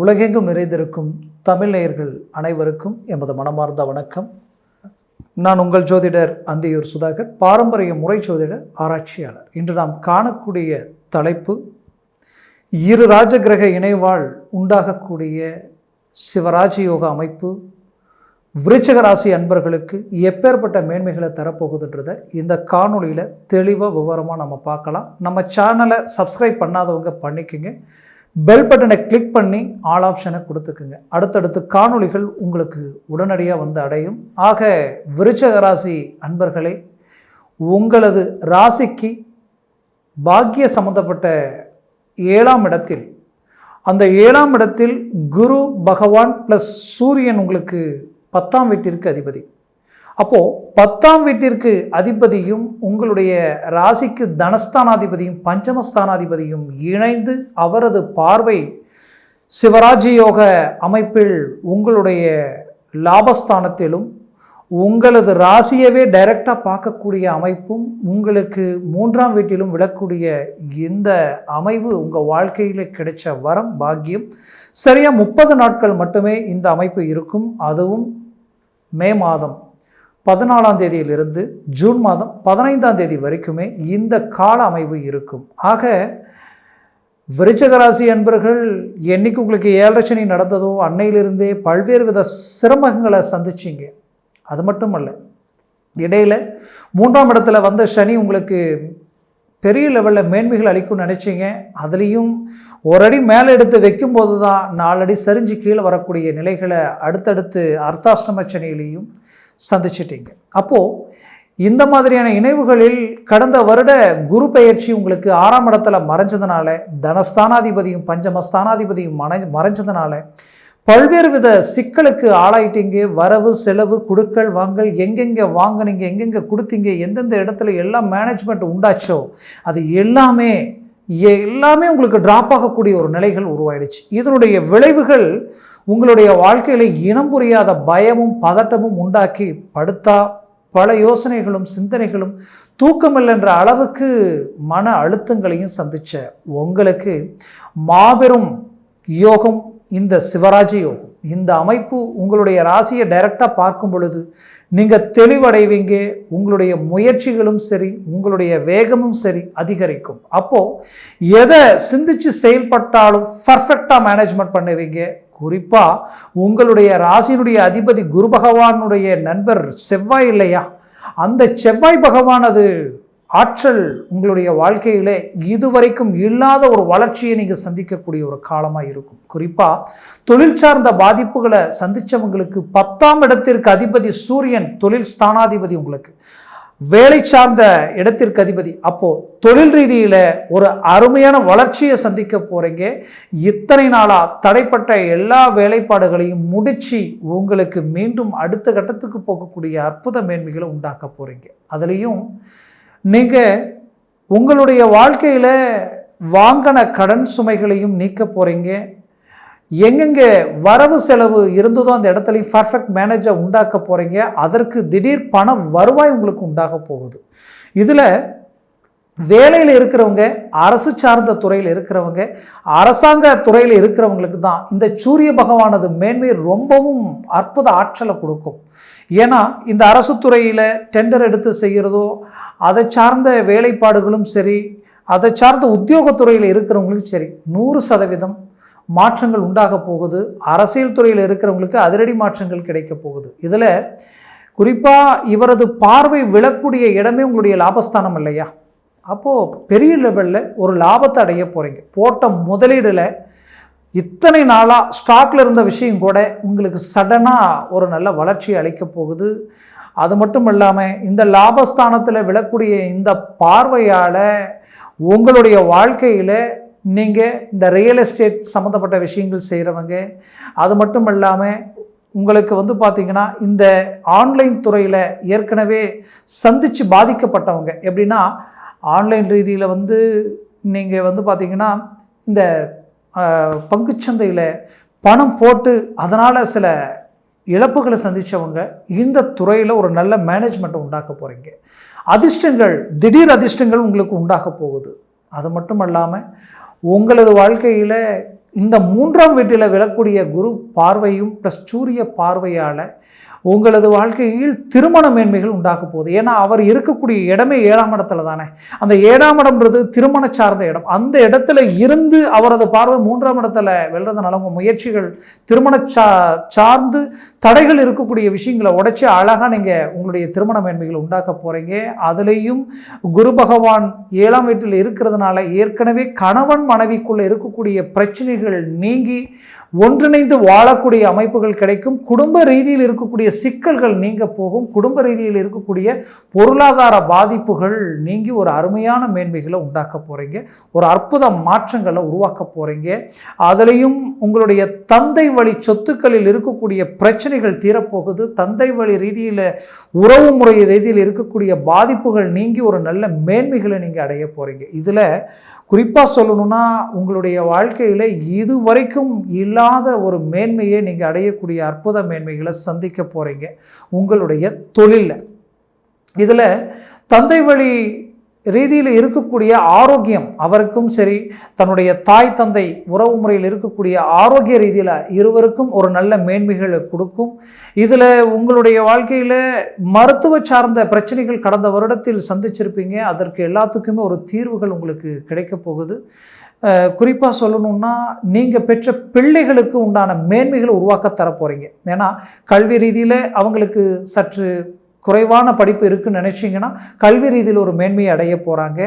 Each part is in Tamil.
உலகெங்கும் நிறைந்திருக்கும் தமிழ் நேயர்கள் அனைவருக்கும் எமது மனமார்ந்த வணக்கம். நான் உங்கள் ஜோதிடர் அந்தியூர் சுதாகர் பாரம்பரிய முறை ஜோதிடர் ஆராய்ச்சியாளர். இன்று நாம் காணக்கூடிய தலைப்பு இரு ராஜகிரக இணைவால் உண்டாகக்கூடிய சிவராஜயோக அமைப்பு விருச்சக ராசி அன்பர்களுக்கு எப்பேற்பட்ட மேன்மைகளை தரப்போகுதுன்றதை இந்த காணொளியில் தெளிவாக விவரமாக நம்ம பார்க்கலாம். நம்ம சேனலை சப்ஸ்கிரைப் பண்ணாதவங்க பண்ணிக்கோங்க. பெல் பட்டனை கிளிக் பண்ணி ஆல் ஆப்ஷனை கொடுத்துக்குங்க. அடுத்தடுத்து காணொளிகள் உங்களுக்கு உடனடியாக வந்து அடையும். ஆக விருச்சக ராசி அன்பர்களே உங்களது ராசிக்கு பாக்கிய சம்பந்தப்பட்ட ஏழாம் இடத்தில் அந்த ஏழாம் இடத்தில் குரு பகவான் ப்ளஸ் சூரியன் உங்களுக்கு பத்தாம் வீட்டிற்கு அதிபதி. அப்போது பத்தாம் வீட்டிற்கு அதிபதியும் உங்களுடைய ராசிக்கு தனஸ்தானாதிபதியும் பஞ்சமஸ்தானாதிபதியும் இணைந்து அவரது பார்வை சிவராஜயோக அமைப்பில் உங்களுடைய லாபஸ்தானத்திலும் உங்களது ராசியவே டைரக்டாக பார்க்கக்கூடிய அமைப்பும் உங்களுக்கு மூன்றாம் வீட்டிலும் விடக்கூடிய இந்த அமைவு உங்கள் வாழ்க்கையில் கிடைச்ச வரம் பாக்கியம். சரியாக முப்பது நாட்கள் மட்டுமே இந்த அமைப்பு இருக்கும். அதுவும் மே மாதம். பதினாலாம் தேதியிலிருந்து ஜூன் மாதம் பதினைந்தாம் தேதி வரைக்குமே இந்த கால அமைவு இருக்கும். ஆக விருச்சகராசி அன்பர்கள் என்றைக்கு உங்களுக்கு ஏழரை சனி நடந்ததோ அன்னையிலிருந்தே பல்வேறு வித சிரமங்களை சந்திச்சிங்க. அது மட்டும் அல்ல இடையில் மூன்றாம் இடத்துல வந்த சனி உங்களுக்கு பெரிய லெவலில் மேன்மைகள் அளிக்கும்னு நினச்சிங்க. அதுலேயும் ஒரு அடி மேலே எடுத்து வைக்கும்போது தான் நாலடி சரிஞ்சு கீழே வரக்கூடிய நிலைகளை அடுத்தடுத்து அர்த்தாஷ்டம சனியிலையும் சந்திச்சிட்டீங்க. அப்போது இந்த மாதிரியான இணைவுகளில் கடந்த வருட குரு பெயர்ச்சி உங்களுக்கு ஆறாம் இடத்துல மறைஞ்சதுனால தனஸ்தானாதிபதியும் பஞ்சமஸ்தானாதிபதியும் மறை மறைஞ்சதுனால பல்வேறு வித சிக்கலுக்கு ஆளாயிட்டீங்க. வரவு செலவு கொடுக்கல் வாங்கல் எங்கெங்கே வாங்கினீங்க எங்கெங்கே கொடுத்தீங்க எந்தெந்த இடத்துல எல்லாம் மேனேஜ்மெண்ட் உண்டாச்சோ அது எல்லாமே எல்லாமே உங்களுக்கு ட்ராப் ஆகக்கூடிய ஒரு நிலைகள் உருவாயிடுச்சு. இதனுடைய விளைவுகள் உங்களுடைய வாழ்க்கையில் இனம் புரியாத பயமும் பதட்டமும் உண்டாக்கி படுத்தா பல யோசனைகளும் சிந்தனைகளும் தூக்கமில்லைன்ற அளவுக்கு மன அழுத்தங்களையும் சந்தித்த உங்களுக்கு மாபெரும் யோகம் இந்த சிவராஜ யோகம். இந்த அமைப்பு உங்களுடைய ராசியை டைரெக்டாக பார்க்கும் பொழுது நீங்கள் தெளிவடைவீங்க உங்களுடைய முயற்சிகளும் சரி உங்களுடைய வேகமும் சரி அதிகரிக்கும். அப்போது எதை சிந்தித்து செயல்பட்டாலும் பர்ஃபெக்டாக மேனேஜ்மெண்ட் பண்ணுவீங்க. குறிப்பாக உங்களுடைய ராசியினுடைய அதிபதி குரு பகவானுடைய நண்பர் செவ்வாய் இல்லையா? அந்த செவ்வாய் பகவான் அது ஆற்றல் உங்களுடைய வாழ்க்கையில் இதுவரைக்கும் இல்லாத ஒரு வளர்ச்சியை நீங்கள் சந்திக்கக்கூடிய ஒரு காலமாக இருக்கும். குறிப்பாக தொழில் சார்ந்த பாதிப்புகளை சந்தித்தவங்களுக்கு பத்தாம் இடத்திற்கு அதிபதி சூரியன் தொழில் ஸ்தானாதிபதி உங்களுக்கு. வேலை சார்ந்த இடத்திற்கு அதிபதி. அப்போது தொழில் ரீதியில் ஒரு அருமையான வளர்ச்சியை சந்திக்க போகிறீங்க இத்தனை நாளாக தடைப்பட்ட எல்லா வேலைப்பாடுகளையும் முடித்து உங்களுக்கு மீண்டும் அடுத்த கட்டத்துக்கு போகக்கூடிய அற்புத மேன்மைகளை உண்டாக்க போகிறீங்க அதுலேயும் நீங்கள் உங்களுடைய வாழ்க்கையில் வாங்கின கடன் சுமைகளையும் நீக்க போகிறீங்க எங்கெங்கே வரவு செலவு இருந்ததோ அந்த இடத்துலையும் பர்ஃபெக்ட் மேனேஜை உண்டாக்க போகிறீங்க அதற்கு திடீர் பண வருவாய் உங்களுக்கு உண்டாக போகுது. இதில் வேலையில் இருக்கிறவங்க அரசு சார்ந்த துறையில் இருக்கிறவங்க அரசாங்க துறையில் இருக்கிறவங்களுக்கு தான் இந்த சூரிய பகவானது மேன்மை ரொம்பவும் அற்புத ஆற்றலை கொடுக்கும். ஏன்னா இந்த அரசு துறையில் டெண்டர் எடுத்து செய்கிறதோ அதை சார்ந்த வேலைப்பாடுகளும் சரி அதை சார்ந்த உத்தியோகத்துறையில் இருக்கிறவங்களுக்கும் சரி நூறு சதவீதம் மாற்றங்கள் உண்டாக போகுது. அரசியல் துறையில் இருக்கிறவங்களுக்கு அதிரடி மாற்றங்கள் கிடைக்க போகுது. இதில் குறிப்பாக இவரது பார்வை விழக்கூடிய இடமே உங்களுடைய லாபஸ்தானம் இல்லையா? அப்போது பெரிய லெவலில் ஒரு லாபத்தை அடைய போகிறீங்க போட்ட முதலீடில் இத்தனை நாளாக ஸ்டாக்கில் இருந்த விஷயம் கூட உங்களுக்கு சடனாக ஒரு நல்ல வளர்ச்சி அளிக்க போகுது. அது மட்டும் இல்லாமல் இந்த லாபஸ்தானத்தில் விழக்கூடிய இந்த பார்வையால் உங்களுடைய வாழ்க்கையில் நீங்கள் இந்த ரியல் எஸ்டேட் சம்மந்தப்பட்ட விஷயங்கள் செய்கிறவங்க அது மட்டும் இல்லாமல் உங்களுக்கு வந்து பார்த்திங்கன்னா இந்த ஆன்லைன் துறையில் ஏற்கனவே சந்தித்து பாதிக்கப்பட்டவங்க. எப்படின்னா ஆன்லைன் ரீதியில் வந்து நீங்கள் வந்து பார்த்திங்கன்னா இந்த பங்குச்சந்தையில் பணம் போட்டு அதனால் சில இழப்புகளை சந்தித்தவங்க இந்த துறையில் ஒரு நல்ல மேனேஜ்மெண்ட்டை உண்டாக்க போகிறீங்க அதிர்ஷ்டங்கள் திடீர் அதிர்ஷ்டங்கள் உங்களுக்கு உண்டாக போகுது. அது மட்டும் இல்லாமல் உங்களது வாழ்க்கையில் இந்த மூன்றாம் வீட்டில் விழக்கூடிய குரு பார்வையும் ப்ளஸ் சூரிய பார்வையால் உங்களது வாழ்க்கையில் திருமண மேன்மைகள் உண்டாக போகுது. ஏன்னா அவர் இருக்கக்கூடிய இடமே ஏழாம் இடத்துல தானே. அந்த ஏழாம் இடம்ன்றது திருமண சார்ந்த இடம். அந்த இடத்துல இருந்து அவரது பார்வை மூன்றாம் இடத்துல வெல்றதுனால உங்கள் முயற்சிகள் திருமண சா சார்ந்து தடைகள் இருக்கக்கூடிய விஷயங்களை உடைச்சி அழகாக நீங்கள் உங்களுடைய திருமண மேன்மைகள் உண்டாக்க போகிறீங்க அதுலேயும் குரு பகவான் ஏழாம் வீட்டில் இருக்கிறதுனால ஏற்கனவே கணவன் மனைவிக்குள்ளே இருக்கக்கூடிய பிரச்சனைகள் நீங்கி ஒன்றிணைந்து வாழக்கூடிய அமைப்புகள் கிடைக்கும். குடும்ப ரீதியில் இருக்கக்கூடிய சிக்கல்கள் நீங்க போகும். குடும்ப ரீதியில் இருக்கக்கூடிய பொருளாதார பாதிப்புகள் நீங்கி ஒரு அருமையான மேன்மைகளை உண்டாக்க போறீங்க. ஒரு அற்புத மாற்றங்களை உருவாக்க போறீங்க. அதுலேயும் உங்களுடைய தந்தை வழி சொத்துக்களில் இருக்கக்கூடிய பிரச்சனைகள் தீரப்போகுது. தந்தை வழி ரீதியில் உறவு முறை ரீதியில் இருக்கக்கூடிய பாதிப்புகள் நீங்கி ஒரு நல்ல மேன்மைகளை நீங்கள் அடைய போறீங்க. இதில் குறிப்பாக சொல்லணும்னா உங்களுடைய வாழ்க்கையில் இதுவரைக்கும் இல்லாத ஒரு மேன்மையை நீங்கள் அடையக்கூடிய அற்புத மேன்மைகளை சந்திக்க போகிறீங்க உங்களுடைய தொழிலில். இதில் தந்தை வழி ரீதியில் இருக்கக்கூடிய ஆரோக்கியம் அவருக்கும் சரி தன்னுடைய தாய் தந்தை உறவு முறையில் இருக்கக்கூடிய ஆரோக்கிய ரீதியில் இருவருக்கும் ஒரு நல்ல மேன்மைகளை கொடுக்கும். இதில் உங்களுடைய வாழ்க்கையில் மருத்துவ சார்ந்த பிரச்சனைகள் கடந்த வருடத்தில் சந்திச்சிருப்பீங்க. அதற்கு எல்லாத்துக்குமே ஒரு தீர்வுகள் உங்களுக்கு கிடைக்க போகுது. குறிப்பாக சொல்லணும்னா நீங்கள் பெற்ற பிள்ளைகளுக்கு உண்டான மேன்மைகளை உருவாக்க தர போகிறீங்க ஏன்னா கல்வி ரீதியில் அவங்களுக்கு சற்று குறைவான படிப்பு இருக்குன்னு நினச்சிங்கன்னா கல்வி ரீதியில் ஒரு மேன்மையை அடைய போகிறாங்க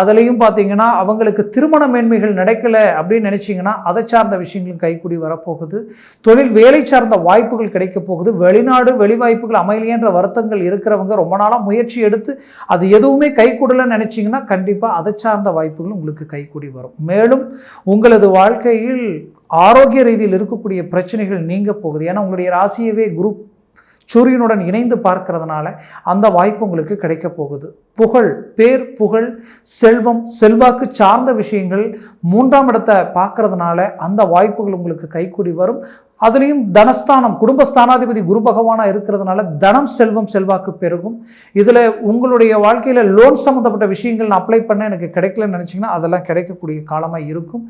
அதுலேயும் பார்த்தீங்கன்னா அவங்களுக்கு திருமண மேன்மைகள் நடக்கலை அப்படின்னு நினச்சிங்கன்னா அதை சார்ந்த விஷயங்களும் கைக்கூடி வரப்போகுது. தொழில் வேலை சார்ந்த வாய்ப்புகள் கிடைக்க போகுது. வெளிநாடு வெளிவாய்ப்புகள் அமையலையன்ற வருத்தங்கள் இருக்கிறவங்க ரொம்ப நாளாக முயற்சி எடுத்து அது எதுவுமே கைக்கூடலன்னு நினச்சிங்கன்னா கண்டிப்பாக அதை சார்ந்த வாய்ப்புகள் உங்களுக்கு கைக்கூடி வரும். மேலும் உங்களது வாழ்க்கையில் ஆரோக்கிய ரீதியில் இருக்கக்கூடிய பிரச்சனைகள் நீங்க போகுது. ஏன்னா உங்களுடைய ராசியவே குரூப் சூரியனுடன் இணைந்து பார்க்கறதுனால அந்த வாய்ப்பு உங்களுக்கு கிடைக்க போகுது. புகழ் பேர் புகழ் செல்வம் செல்வாக்கு சார்ந்த விஷயங்கள் மூன்றாம் இடத்தை பார்க்கறதுனால அந்த வாய்ப்புகள் உங்களுக்கு கைக்கூடி வரும். அதுலேயும் தனஸ்தானம் குடும்பஸ்தானாதிபதி குரு பகவானாக இருக்கிறதுனால தனம் செல்வம் செல்வாக்கு பெருகும். இதில் உங்களுடைய வாழ்க்கையில் லோன் சம்மந்தப்பட்ட விஷயங்கள் நான் அப்ளை பண்ண எனக்கு கிடைக்கலன்னு நினச்சிங்கன்னா அதெல்லாம் கிடைக்கக்கூடிய காலமாக இருக்கும்.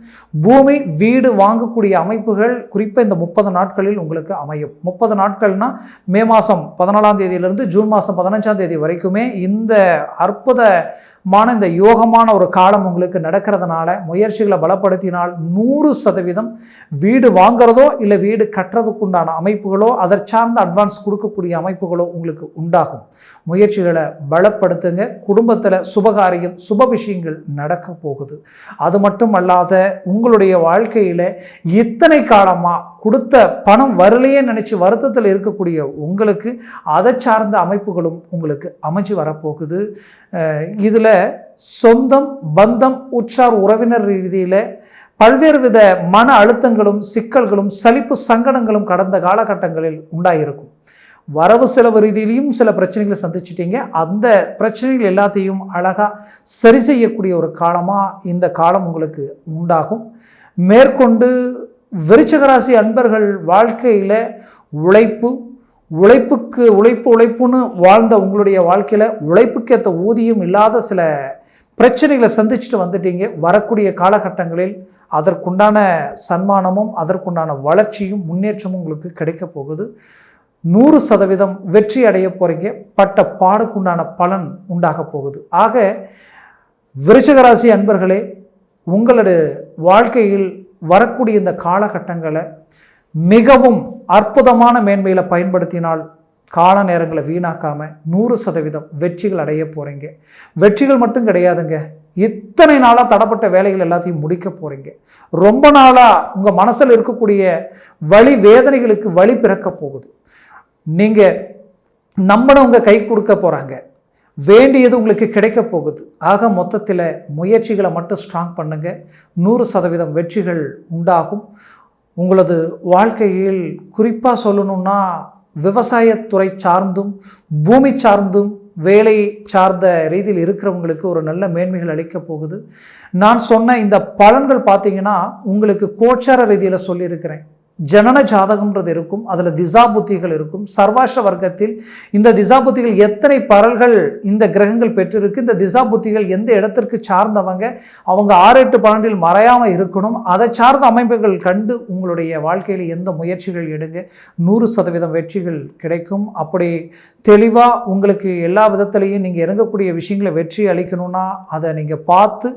பூமி வீடு வாங்கக்கூடிய அமைப்புகள் குறிப்பாக இந்த முப்பது நாட்களில் உங்களுக்கு அமையும். முப்பது நாட்கள்னால் மே மாதம் பதினாலாம் தேதியிலிருந்து ஜூன் மாதம் பதினஞ்சாம் தேதி வரைக்குமே இந்த அற்புதமான இந்த யோகமான ஒரு காலம் உங்களுக்கு நடக்கிறதுனால முயற்சிகளை பலப்படுத்தினால் நூறு சதவீதம் வீடு வாங்குறதோ இல்லை வீடு கட்டுறதுக்குண்டான அமைப்புகளோ அதை சார்ந்த அட்வான்ஸ் கொடுக்கக்கூடிய அமைப்புகளோ உங்களுக்கு உண்டாகும். முயற்சிகளை பலப்படுத்துங்க. குடும்பத்தில் சுபகாரியம் சுப விஷயங்கள் நடக்க போகுது. அது மட்டும் அல்லாத உங்களுடைய வாழ்க்கையில் இத்தனை காலமாக கொடுத்த பணம் வரலையே நினச்சி வருத்தத்தில் இருக்கக்கூடிய உங்களுக்கு அதை சார்ந்த அமைப்புகளும் உங்களுக்கு அமைஞ்சு வரப்போகுது. இதில் சொந்தம் பந்தம் உற்றார் உறவினர் ரீதியில் பல்வேறு வித மன அழுத்தங்களும் சிக்கல்களும் சலிப்பு சங்கடங்களும் கடந்த காலகட்டங்களில் உண்டாயிருக்கும். வரவு செலவு ரீதியிலையும் சில பிரச்சனைகளை சந்திச்சிட்டீங்க. அந்த பிரச்சனைகள் எல்லாத்தையும் அழகாக சரி செய்யக்கூடிய ஒரு காலமாக இந்த காலம் உங்களுக்கு உண்டாகும். மேற்கொண்டு விருச்சகராசி அன்பர்கள் வாழ்க்கையில் உழைப்பு உழைப்புக்கு உழைப்பு உழைப்புன்னு வாழ்ந்த உங்களுடைய வாழ்க்கையில் உழைப்புக்கேற்ற ஊதியம் இல்லாத சில பிரச்சனைகளை சந்திச்சுட்டு வந்துட்டீங்க. வரக்கூடிய காலகட்டங்களில் அதற்குண்டான சன்மானமும் அதற்குண்டான வளர்ச்சியும் முன்னேற்றமும் உங்களுக்கு கிடைக்க போகுது. நூறு சதவீதம் வெற்றி அடைய போகிறீங்க பட்ட பாடுக்குண்டான பலன் உண்டாக போகுது. ஆக விருச்சகராசி அன்பர்களே உங்களது வாழ்க்கையில் வரக்கூடிய இந்த காலகட்டங்களை மிகவும் அற்புதமான மேன்மையில் பயன்படுத்தினால் கால நேரங்களை வீணாக்காமல் நூறு சதவீதம் வெற்றிகள் அடைய போகிறீங்க வெற்றிகள் மட்டும் கிடையாதுங்க. இத்தனை நாளாக தடப்பட்ட வேலைகள் எல்லாத்தையும் முடிக்க போகிறீங்க ரொம்ப நாளாக உங்கள் மனசில் இருக்கக்கூடிய வழி வேதனைகளுக்கு வழி பிறக்க போகுது. நீங்கள் நம்மளவங்க கை கொடுக்க போகிறாங்க வேண்டியது உங்களுக்கு கிடைக்க போகுது. ஆக மொத்தத்தில் முயற்சிகளை மட்டும் ஸ்ட்ராங் பண்ணுங்கள் நூறு சதவீதம் வெற்றிகள் உண்டாகும். உங்களது வாழ்க்கையில் குறிப்பாக சொல்லணும்னா விவசாயத்துறை சார்ந்தும் பூமி சார்ந்தும் வேலை சார்ந்த ரீதியில் இருக்கிறவங்களுக்கு ஒரு நல்ல மேன்மைகள் அளிக்க போகுது. நான் சொன்ன இந்த பலன்கள் பார்த்தீங்கன்னா உங்களுக்கு கோச்சார ரீதியில் சொல்லியிருக்கிறேன். ஜனன ஜாதகம்ன்றது இருக்கும் அதில் திசா புத்திகள் இருக்கும். சர்வாஷ வர்க்கத்தில் இந்த திசா புத்திகள் எத்தனை பரல்கள் இந்த கிரகங்கள் பெற்றிருக்கு இந்த திசா புத்திகள் எந்த இடத்திற்கு சார்ந்தவங்க அவங்க ஆறு எட்டு பன்னெண்டில் மறையாமல் இருக்கணும் அதை சார்ந்த அமைப்புகள் கண்டு உங்களுடைய வாழ்க்கையில் எந்த முயற்சிகள் எடுங்க. நூறு சதவீதம் வெற்றிகள் கிடைக்கும். அப்படி தெளிவாக உங்களுக்கு எல்லா விதத்துலேயும் நீங்கள் இறங்கக்கூடிய விஷயங்களை வெற்றி அளிக்கணும்னா அதை நீங்கள் பார்த்து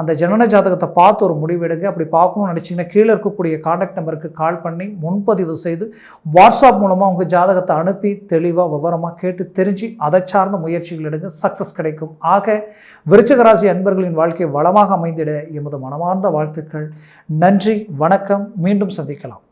அந்த ஜனன ஜாதகத்தை பார்த்து ஒரு முடிவெடுங்க அப்படி பார்க்கணும்னு நினச்சிங்கன்னா கீழே இருக்கக்கூடிய காண்டாக்ட் நம்பருக்கு கால் பண்ணி முன்பதிவு செய்து வாட்ஸ்அப் மூலமாக உங்கள் ஜாதகத்தை அனுப்பி தெளிவாக விவரமாக கேட்டு தெரிஞ்சு அதை சார்ந்த முயற்சிகள் எடுங்க. சக்ஸஸ் கிடைக்கும். ஆக விருச்சகராசி அன்பர்களின் வாழ்க்கை வளமாக அமைந்திட எமது மனமார்ந்த வாழ்த்துக்கள். நன்றி வணக்கம். மீண்டும் சந்திக்கலாம்.